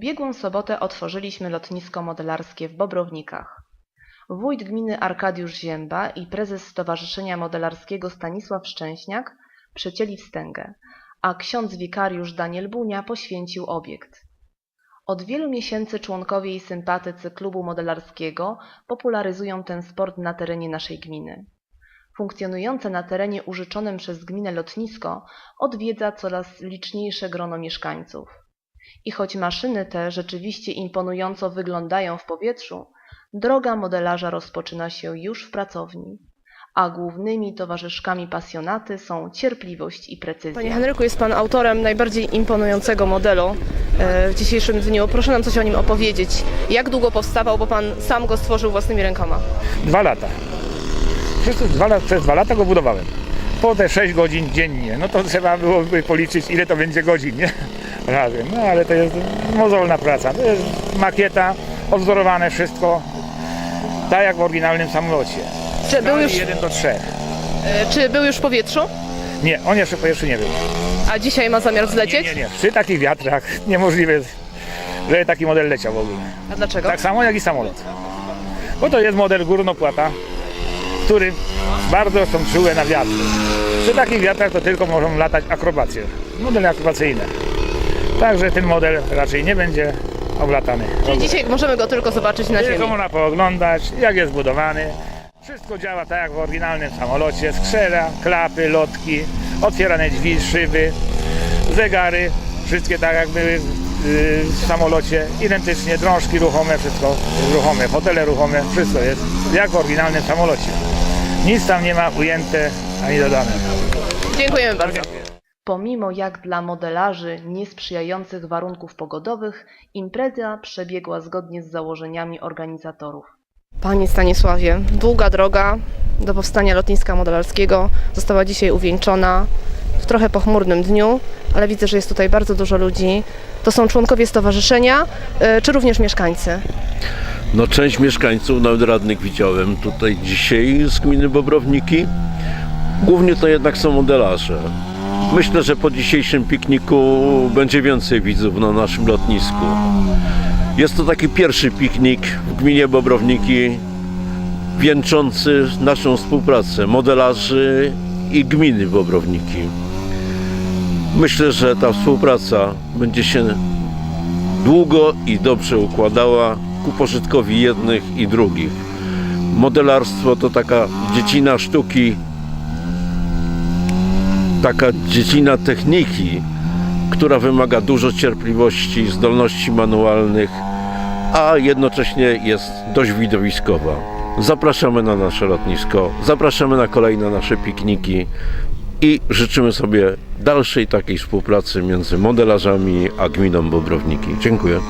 ubiegłą sobotę otworzyliśmy lotnisko modelarskie w Bobrownikach. Wójt gminy Arkadiusz Zięba i prezes Stowarzyszenia Modelarskiego Stanisław Szczęśniak przecięli wstęgę, a ksiądz wikariusz Daniel Bunia poświęcił obiekt. Od wielu miesięcy członkowie i sympatycy klubu modelarskiego popularyzują ten sport na terenie naszej gminy. Funkcjonujące na terenie użyczonym przez gminę lotnisko odwiedza coraz liczniejsze grono mieszkańców. I choć maszyny te rzeczywiście imponująco wyglądają w powietrzu, droga modelarza rozpoczyna się już w pracowni, a głównymi towarzyszkami pasjonaty są cierpliwość i precyzja. Panie Henryku, jest Pan autorem najbardziej imponującego modelu e, w dzisiejszym dniu. Proszę nam coś o nim opowiedzieć. Jak długo powstawał, bo Pan sam go stworzył własnymi rękoma? Dwa lata. Przez, dwa, przez dwa lata go budowałem. Po te 6 godzin dziennie, no to trzeba byłoby policzyć ile to będzie godzin, nie? Razem. No ale to jest mozolna praca. To jest makieta, odwzorowane wszystko. Tak jak w oryginalnym samolocie. Czy był już, 1 do 3. e, czy był już w powietrzu? Nie, on jeszcze po jeszcze nie był. A dzisiaj ma zamiar Nie, zlecieć? nie, nie. Przy takich wiatrach niemożliwe, żeby taki model leciał w ogóle. A dlaczego? Tak samo jak i samolot. Bo to jest model górnopłata, który bardzo są czułe na wiatry. Przy takich wiatrach to tylko mogą latać akrobacje, modele akrobacyjne. Także ten model raczej nie będzie oblatany. Czyli dzisiaj możemy go tylko zobaczyć na Tylko ziemi. można pooglądać, jak jest budowany. Wszystko działa tak jak w oryginalnym samolocie. Skrzela, klapy, lotki, otwierane drzwi, szyby, zegary. Wszystkie tak jak były w, w samolocie. Identycznie, drążki ruchome, wszystko ruchome. Fotele ruchome, wszystko jest jak w oryginalnym samolocie. Nic tam nie ma ujęte ani dodane. Dziękujemy bardzo. Pomimo jak dla modelarzy niesprzyjających warunków pogodowych, impreza przebiegła zgodnie z założeniami organizatorów. Panie Stanisławie, długa droga do powstania lotniska modelarskiego została dzisiaj uwieńczona w trochę pochmurnym dniu, ale widzę, że jest tutaj bardzo dużo ludzi. To są członkowie stowarzyszenia, e, czy również mieszkańcy? No część mieszkańców, nawet radnych widziałem tutaj dzisiaj z gminy Bobrowniki. Głównie to jednak są modelarze. Myślę, że po dzisiejszym pikniku będzie więcej widzów na naszym lotnisku. Jest to taki pierwszy piknik w gminie Bobrowniki wieńczący naszą współpracę modelarzy i gminy Bobrowniki. Myślę, że ta współpraca będzie się długo i dobrze układała ku pożytkowi jednych i drugich. Modelarstwo to taka dziedzina sztuki, taka dziedzina techniki, która wymaga dużo cierpliwości, zdolności manualnych, a jednocześnie jest dość widowiskowa. Zapraszamy na nasze lotnisko, zapraszamy na kolejne nasze pikniki i życzymy sobie dalszej takiej współpracy między modelarzami a gminą Bobrowniki. Dziękuję.